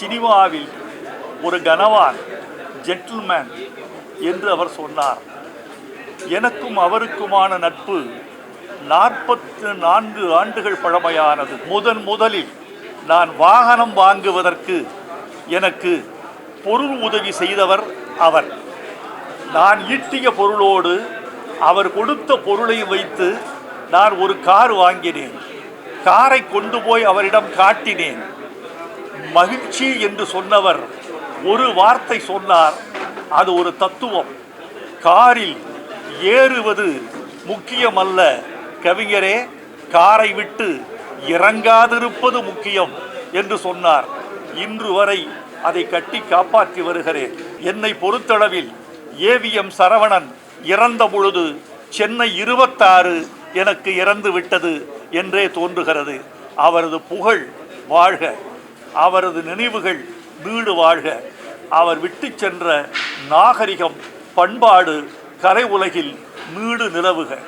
சினிமாவில் ஒரு கனவான் ஜென்டில்மேன் என்று அவர் சொன்னார். எனக்கும் அவருக்குமான நட்பு நாற்பத்து நான்கு ஆண்டுகள் பழமையானது. முதன் முதலில் நான் வாகனம் வாங்குவதற்கு எனக்கு பொருள் உதவி செய்தவர் அவர். நான் ஈட்டிய பொருளோடு அவர் கொடுத்த பொருளை வைத்து நான் ஒரு கார் வாங்கினேன். காரை கொண்டு போய் அவரிடம் காட்டினேன். மகிழ்ச்சி என்று சொன்னவர் ஒரு வார்த்தை சொன்னார். அது ஒரு தத்துவம். காரில் ஏறுவது முக்கியமல்ல. கவிஞரே காரை விட்டு இறங்காதிருப்பது முக்கியம் என்று சொன்னார். இன்று வரை அதை கட்டி காப்பாற்றி வருகிறேன். என்னை பொறுத்தளவில் ஏவிஎம் சரவணன் இறந்த பொழுது சென்னை இருபத்தாறு எனக்கு இறந்து விட்டது என்றே தோன்றுகிறது. அவரது புகழ் வாழ்க. அவரது நினைவுகள் வீடு வாழ்க. அவர் விட்டு சென்ற நாகரிகம் பண்பாடு கரை உலகில் நீடு நிலவுக.